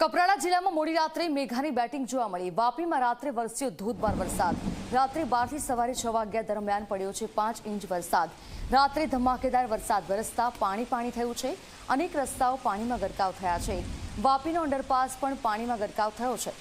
કપરાડા જિલ્લામાં મોડી રાત્રે મેઘાની બેટિંગ જોવા મળી. વાપીમાં રાત્રે વરસ્યો ધોધમાર વરસાદ. રાત્રે બારથી સવારે છ વાગ્યા દરમિયાન પડ્યો છે પાંચ ઇંચ વરસાદ. રાત્રે ધમાકેદાર વરસાદ વરસતા પાણી પાણી થયું છે. અનેક રસ્તાઓ પાણીમાં ગરકાવ થયા છે. વાપીનો અંડરપાસ પણ પાણીમાં ગરકાવ થયો છે.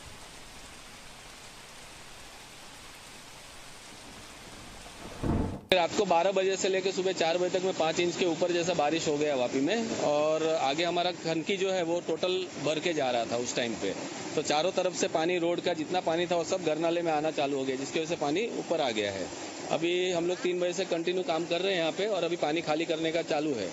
रात को 12 बजे से लेकर सुबह 4 बजे तक में 5 इंच के ऊपर जैसा बारिश हो गया वापी में, और आगे हमारा घनकी जो है वो टोटल भर के जा रहा था उस टाइम पे। तो चारों तरफ़ से पानी रोड का जितना पानी था वो सब घर नाले में आना चालू हो गया, जिसकी वजह से पानी ऊपर आ गया है। अभी हम लोग तीन बजे से कंटिन्यू काम कर रहे हैं यहाँ पे, और अभी पानी खाली करने का चालू है।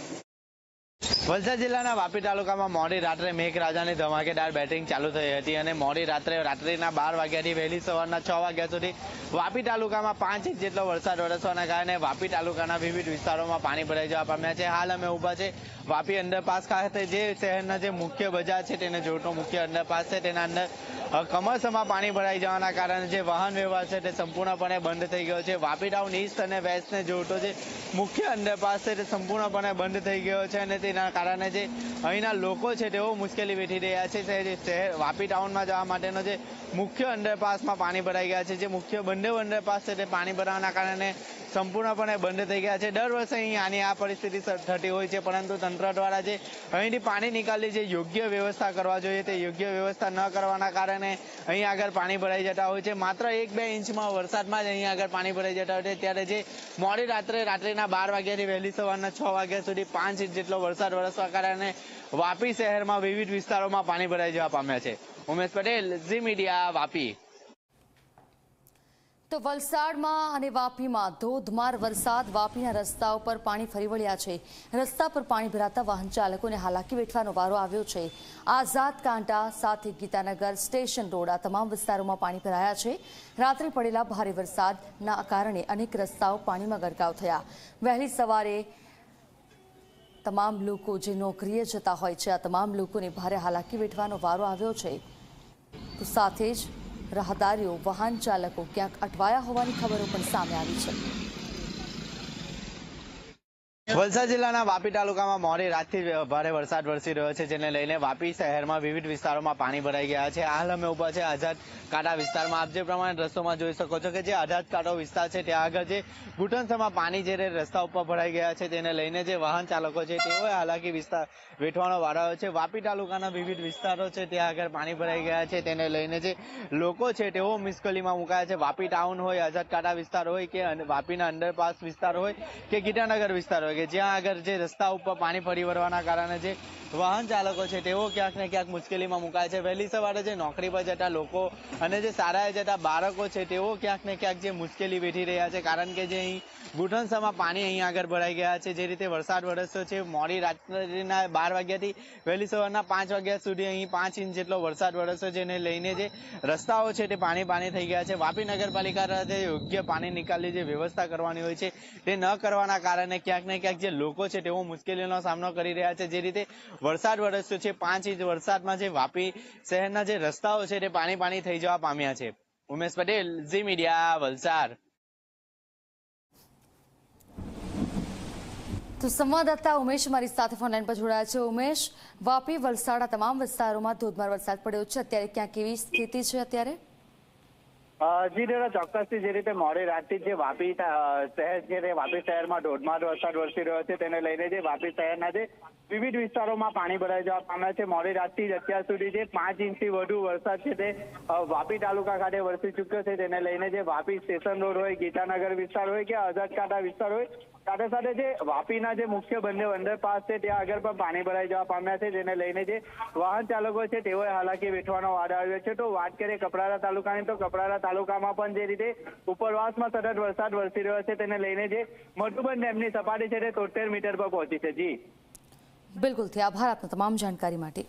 વલસાડ જિલ્લાના વાપી તાલુકામાં મોડી રાત્રે મેઘરાજાની ધમાકેદાર બેટિંગ ચાલુ થઈ હતી અને મોડી રાત્રે રાત્રિના બાર વાગ્યાથી વહેલી સવારના છ વાગ્યા સુધી વાપી તાલુકામાં પાંચ ઇંચ જેટલો વરસાદ વરસવાના કારણે વાપી તાલુકાના વિવિધ વિસ્તારોમાં પાણી ભરાઈ જવા પામ્યા છે. હાલ અમે ઊભા છે વાપી અંડરપાસ ખાતે જે શહેરના જે મુખ્ય બજાર છે, તેને જોડતો મુખ્ય અંડરપાસ છે, તેના અંદર અ, કમરસમાં પાણી ભરાઈ જવાના કારણે જે વાહન વ્યવહાર છે તે સંપૂર્ણપણે બંધ થઈ ગયો છે. વાપી ટાઉન ઈસ્ટ અને વેસ્ટને જોડતો જે મુખ્ય અંડરપાસ છે તે સંપૂર્ણપણે બંધ થઈ ગયો છે અને તેના કારણે જે અહીંના લોકો છે તેઓ મુશ્કેલી વેઠી રહ્યા છે. શહેર વાપી ટાઉનમાં જવા માટેનો જે મુખ્ય અંડરપાસમાં પાણી ભરાઈ ગયા છે. જે મુખ્ય બંને અંડરપાસ છે તે પાણી ભરાવાના કારણે સંપૂર્ણપણે બંધ થઈ ગયા છે. દર વર્ષે અહીં આની આ પરિસ્થિતિ થતી હોય છે, પરંતુ તંત્ર દ્વારા જે અહીંથી પાણી નિકાલની જે યોગ્ય વ્યવસ્થા કરવા જોઈએ, તે યોગ્ય વ્યવસ્થા ન કરવાના કારણે અહીં આગળ પાણી ભરાઈ જતા હોય છે. માત્ર એક બે ઇંચમાં વરસાદમાં જ અહીં આગળ પાણી ભરાઈ જતા હોય છે. ત્યારે જે મોડી રાત્રે, રાત્રિના બાર વાગ્યાથી વહેલી સવારના છ વાગ્યા સુધી પાંચ ઇંચ જેટલો વરસાદ વરસવા કારણે વાપી શહેરમાં વિવિધ વિસ્તારોમાં પાણી ભરાઈ જવા પામ્યા છે. ઉમેશ પટેલ, ઝી મીડિયા, વાપી. તો વલસાડમાં અને વાપીમાં ધોધમાર વરસાદ. વાપીના રસ્તાઓ પર પાણી ફરી વળ્યા છે. રસ્તા પર પાણી ભરાતા વાહન ચાલકોને હાલાકી વેઠવાનો વારો આવ્યો છે. આઝાદ કાંટા, સાથે ગીતાનગર સ્ટેશન રોડ, આ તમામ વિસ્તારોમાં પાણી ભરાયા છે. રાત્રે પડેલા ભારે વરસાદના કારણે અનેક રસ્તાઓ પાણીમાં ગરકાવ થયા. વહેલી સવારે તમામ લોકો જે નોકરીએ જતા હોય છે, આ તમામ લોકોને ભારે હાલાકી વેઠવાનો વારો આવ્યો છે. તો સાથે જ રાહદારીઓ વાહન ચાલકો ક્યાંક અટવાયા હોવાની ખબરો પણ સામે આવી છે. વલસાડ જિલ્લાના વાપી તાલુકામાં મોડી રાતથી ભારે વરસાદ વરસી રહ્યો છે, જેને લઈને વાપી શહેરમાં વિવિધ વિસ્તારોમાં પાણી ભરાઈ ગયા છે. હાલ અમે ઊભા છે આઝાદ કાંઠા વિસ્તારમાં. આપ જે પ્રમાણે રસ્તોમાં જોઈ શકો છો કે જે આઝાદ કાંઠો વિસ્તાર છે, ત્યાં આગળ જે ઘૂંટણસમાં પાણી જે રસ્તા ઉપર ભરાઈ ગયા છે, તેને લઈને જે વાહન ચાલકો છે, તેઓએ હાલાકી વિસ્તાર વેઠવાનો વારો છે. વાપી તાલુકાના વિવિધ વિસ્તારો છે, ત્યાં આગળ પાણી ભરાઈ ગયા છે, તેને લઈને જે લોકો છે, તેઓ મુશ્કેલીમાં મુકાયા છે. વાપી ટાઉન હોય, આઝાદ કાંઠા વિસ્તાર હોય કે વાપીના અંડરપાસ વિસ્તાર હોય કે ગીટાનગર વિસ્તાર હોય કે જ્યાં આગળ જે રસ્તા ઉપર પાણી ફરી વળવાના કારણે જે વાહન ચાલકો છે, તેઓ ક્યાંક ને ક્યાંક મુશ્કેલીમાં મુકાય છે. વહેલી સવારે જે નોકરી પર જતા લોકો અને જે શાળાએ જતા બાળકો છે, તેઓ ક્યાંક ને ક્યાંક જે મુશ્કેલી વેઠી રહ્યા છે. કારણ કે જે અહીં ઘૂંટણસામાં પાણી અહીં આગળ ભરાઈ ગયા છે, જે રીતે વરસાદ વરસ્યો છે. મોડી રાત્રિના બાર વાગ્યાથી વહેલી સવારના પાંચ વાગ્યા સુધી અહીં પાંચ ઇંચ જેટલો વરસાદ વરસ્યો છે એને લઈને જે રસ્તાઓ છે, તે પાણી પાણી થઈ ગયા છે. વાપી નગરપાલિકા સાથે યોગ્ય પાણી નિકાલની જે વ્યવસ્થા કરવાની હોય છે, તે ન કરવાના કારણે ક્યાંક ને ક્યાંક જે લોકો છે, તેઓ મુશ્કેલીનો સામનો કરી રહ્યા છે. જે રીતે વરસાદ વરસ્યો છે પાંચ ઇંચ વરસાદમાં જે વાપી શહેરના જે રસ્તાઓ છે તે પાણી પાણી થઈ જવા પામ્યા છે. ઉમેશ પટેલ ઝી મીડિયા વલસાડ. તો સંવાદદાતા ઉમેશ મારી સાથે ફોનલાઈન પર જોડાયા છે. ઉમેશ વાપી વલસાડ તમામ વિસ્તારોમાં ધોધમાર વરસાદ પડ્યો છે. અત્યારે ક્યાં કેવી સ્થિતિ છે અત્યારે? જી દાદા ચોક્કસથી જે રીતે મોડી રાતથી જે વાપી શહેર છે તે વાપી શહેરમાં ધોધમાર વરસાદ વરસી રહ્યો છે. તેને લઈને જે વાપી શહેરના જે વિવિધ વિસ્તારોમાં પાણી ભરાઈ જવા પામ્યા છે. મોડી રાતથી જ અત્યાર સુધી જે પાંચ ઇંચથી વધુ વરસાદ છે તે વાપી તાલુકા ખાતે વરસી ચૂક્યો છે. તેને લઈને જે વાપી સ્ટેશન રોડ હોય, ગીતાનગર વિસ્તાર હોય કે આઝાદ વિસ્તાર હોય, સાથે સાથે જે વાપીના જે મુખ્ય બંને અંડરપાસ છે ત્યાં આગળ પણ પાણી ભરાઈ જવા પામ્યા છે. જેને લઈને જે વાહન ચાલકો છે તેઓએ હાલાકી વેઠવાનો વાદ આવ્યો છે. તો વાત કરીએ કપરાડા તાલુકાની, તો કપરાડા તાલુકામાં પણ જે રીતે ઉપરવાસમાં સતત વરસાદ વરસી રહ્યો છે. તેને લઈને જે મધુબન ડેમની સપાટી છે તે તોતેર મીટર પર પહોંચી છે. જી. બિલકુલથી આભાર આપના તમામ જાણકારી માટે.